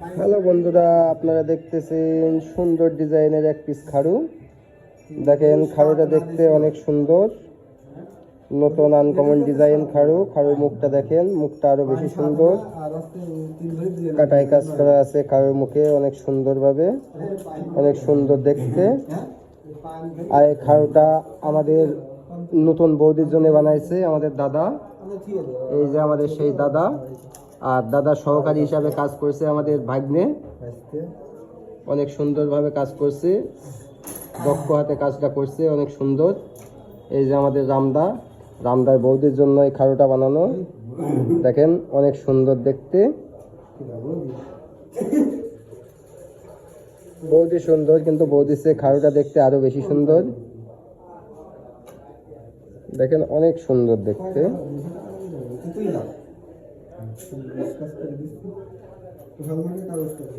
Hello বন্ধুরা, আপনারা দেখতেছেন সুন্দর ডিজাইনের এক পিস খাড়ু। দেখেন, খাড়ুটা দেখতে অনেক সুন্দর। নতুন আনকমন ডিজাইন খাড়ু। খাড়ুর মুখটা দেখেন, মুখটা আরও বেশি সুন্দর। কাটাই কাজ করা আছে খাড়ুর মুখে, অনেক সুন্দরভাবে, অনেক সুন্দর দেখতে। আর এই খাড়ুটা আমাদের নতুন বৌদির জন্য বানাইছে আমাদের দাদা। এই যে আমাদের সেই দাদা। আর দাদা সহকারী হিসাবে কাজ করছে আমাদের ভাগ্নে। অনেক সুন্দরভাবে কাজ করছে। দক্ষ হাতে কাজটা করছে অনেক সুন্দর। এই যে আমাদের রামদা। রামদার বৌদির জন্য এই খাড়ুটা বানানো। দেখেন অনেক সুন্দর দেখতে। বৌদি সুন্দর কিন্তু বৌদির সে খাড়ুটা দেখতে আরও বেশি সুন্দর। দেখেন অনেক সুন্দর দেখতে। ডিসকাস করে দিচ্ছি ভালো লাগে কাগজ করে